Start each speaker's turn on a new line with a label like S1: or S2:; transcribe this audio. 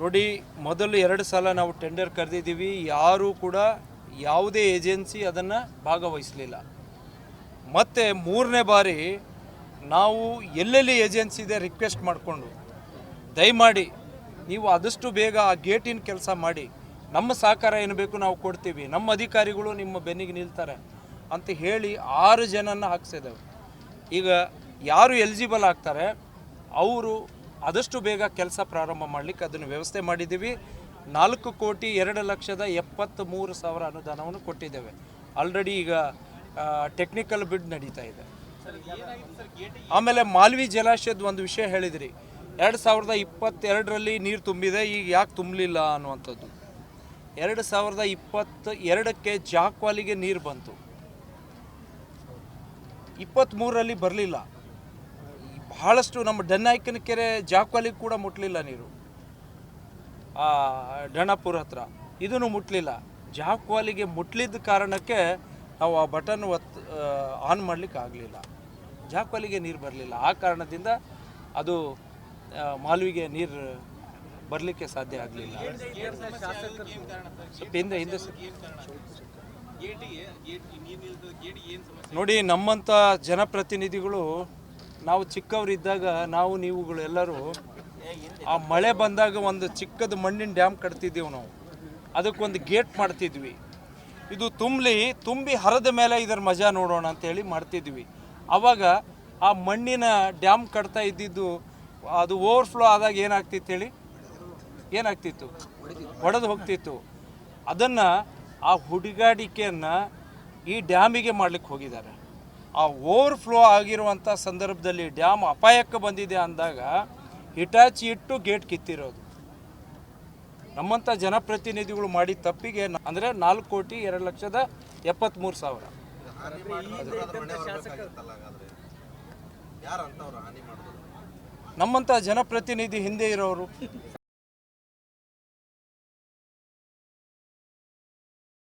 S1: ನೋಡಿ, ಮೊದಲು ಎರಡು ಸಲ ನಾವು ಟೆಂಡರ್ ಕರೆದಿದ್ದೀವಿ. ಯಾರೂ ಕೂಡ ಯಾವುದೇ ಏಜೆನ್ಸಿ ಅದನ್ನು ಭಾಗವಹಿಸಲಿಲ್ಲ. ಮತ್ತು ಮೂರನೇ ಬಾರಿ ನಾವು ಎಲ್ಲೆಲ್ಲಿ ಏಜೆನ್ಸಿ ಇದೆ ರಿಕ್ವೆಸ್ಟ್ ಮಾಡಿಕೊಂಡು, ದಯಮಾಡಿ ನೀವು ಆದಷ್ಟು ಬೇಗ ಆ ಗೇಟಿನ ಕೆಲಸ ಮಾಡಿ. ನಮ್ಮ ಸಹಕಾರ ಏನು ಬೇಕು ನಾವು ಕೊಡ್ತೀವಿ. ನಮ್ಮ ಅಧಿಕಾರಿಗಳು ನಿಮ್ಮ ಬೆನ್ನಿಗೆ ನಿಲ್ತಾರೆ ಅಂತ ಹೇಳಿ ಆರು ಜನನ ಹಾಕ್ಸಿದ್ದೇವೆ ಈಗ ಯಾರು ಎಲಿಜಿಬಲ್ ಆಗ್ತಾರೆ, ಅವರು ಆದಷ್ಟು ಬೇಗ ಕೆಲಸ ಪ್ರಾರಂಭ ಮಾಡಲಿಕ್ಕೆ ಅದನ್ನು ವ್ಯವಸ್ಥೆ ಮಾಡಿದ್ದೀವಿ. ನಾಲ್ಕು ಕೋಟಿ ಎರಡು ಲಕ್ಷದ ಎಪ್ಪತ್ತ್ ಮೂರು ಸಾವಿರ ಅನುದಾನವನ್ನು ಕೊಟ್ಟಿದ್ದೇವೆ. ಆಲ್ರೆಡಿ ಈಗ ಟೆಕ್ನಿಕಲ್ ಬಿಡ್ ನಡೀತಾ ಇದೆ. ಆಮೇಲೆ ಮಾಲ್ವಿ ಜಲಾಶಯದ ಒಂದು ವಿಷಯ ಹೇಳಿದಿರಿ. ಎರಡು ಸಾವಿರದ ಇಪ್ಪತ್ತೆರಡರಲ್ಲಿ ನೀರು ತುಂಬಿದೆ, ಈಗ ಯಾಕೆ ತುಂಬಲಿಲ್ಲ ಅನ್ನುವಂಥದ್ದು. ಎರಡು ಸಾವಿರದ ಇಪ್ಪತ್ತ ಎರಡಕ್ಕೆ ಜಾಕ್ವಾಲಿಗೆ ನೀರು ಬಂತು. ಇಪ್ಪತ್ತ್ಮೂರರಲ್ಲಿ ಬರಲಿಲ್ಲ. ಬಹಳಷ್ಟು ನಮ್ಮ ಡನ್ನಾಯ್ಕನ ಕೆರೆ ಜಾಕ್ವಾಲಿಗೆ ಕೂಡ ಮುಟ್ಟಲಿಲ್ಲ ನೀರು. ಆ ಡಣಪುರ ಹತ್ರ. ಇದನ್ನು ಮುಟ್ಟಲಿಲ್ಲ ಜಾಕ್ವಾಲಿಗೆ ಮುಟ್ಲಿದ್ದ ಕಾರಣಕ್ಕೆ ನಾವು ಆ ಬಟನ್ ಒತ್ತು ಆನ್ ಮಾಡಲಿಕ್ಕೆ ಆಗಲಿಲ್ಲ. ಜಾಕ್ವಾಲಿಗೆ ನೀರು ಬರಲಿಲ್ಲ. ಆ ಕಾರಣದಿಂದ ಅದು ಮಾಲ್ವಿಗೆ ನೀರು ಬರಲಿಕ್ಕೆ ಸಾಧ್ಯ ಆಗಲಿಲ್ಲ. ನೋಡಿ ನಮ್ಮಂಥ ಜನಪ್ರತಿನಿಧಿಗಳು ನಾವು ಚಿಕ್ಕವರಿದ್ದಾಗ ನಾವು ನೀವುಗಳು ಎಲ್ಲರೂ ಆ ಮಳೆ ಬಂದಾಗ ಒಂದು ಚಿಕ್ಕದ ಮಣ್ಣಿನ ಡ್ಯಾಮ್ ಕಟ್ತಿದ್ದೀವಿ ನಾವು. ಅದಕ್ಕೊಂದು ಗೇಟ್ ಮಾಡ್ತಿದ್ವಿ. ಇದು ತುಂಬಲಿ, ತುಂಬಿ ಹರದ ಮೇಲೆ ಇದರ ಮಜಾ ನೋಡೋಣ ಅಂತೇಳಿ ಮಾಡ್ತಿದ್ವಿ. ಆವಾಗ ಆ ಮಣ್ಣಿನ ಡ್ಯಾಮ್ ಕಟ್ತಾ ಇದ್ದಿದ್ದು ಅದು ಓವರ್ಫ್ಲೋ ಆದಾಗ ಏನಾಗ್ತಿತ್ತು ಹೇಳಿ? ಏನಾಗ್ತಿತ್ತು? ಒಡೆದು ಹೋಗ್ತಿತ್ತು. ಅದನ್ನು ಆ ಹುಡುಗಾಡಿಕೆಯನ್ನು ಈ ಡ್ಯಾಮಿಗೆ ಮಾಡ್ಲಿಕ್ಕೆ ಹೋಗಿದ್ದಾರೆ. ಆ ಓವರ್ ಫ್ಲೋ ಆಗಿರುವಂಥ ಸಂದರ್ಭದಲ್ಲಿ ಡ್ಯಾಮ್ ಅಪಾಯಕ್ಕೆ ಬಂದಿದೆ ಅಂದಾಗ ಹಿಟಾಚಿ ಇಟ್ಟು ಗೇಟ್ ಕಿತ್ತಿರೋದು. ನಮ್ಮಂಥ ಜನಪ್ರತಿನಿಧಿಗಳು ಮಾಡಿದ ತಪ್ಪಿಗೆ ಅಂದರೆ ನಾಲ್ಕು ಕೋಟಿ ಎರಡು ಲಕ್ಷದ ಎಪ್ಪತ್ತ್ಮೂರು ಸಾವಿರ. ನಮ್ಮಂಥ ಜನಪ್ರತಿನಿಧಿ ಹಿಂದೆ ಇರೋರು.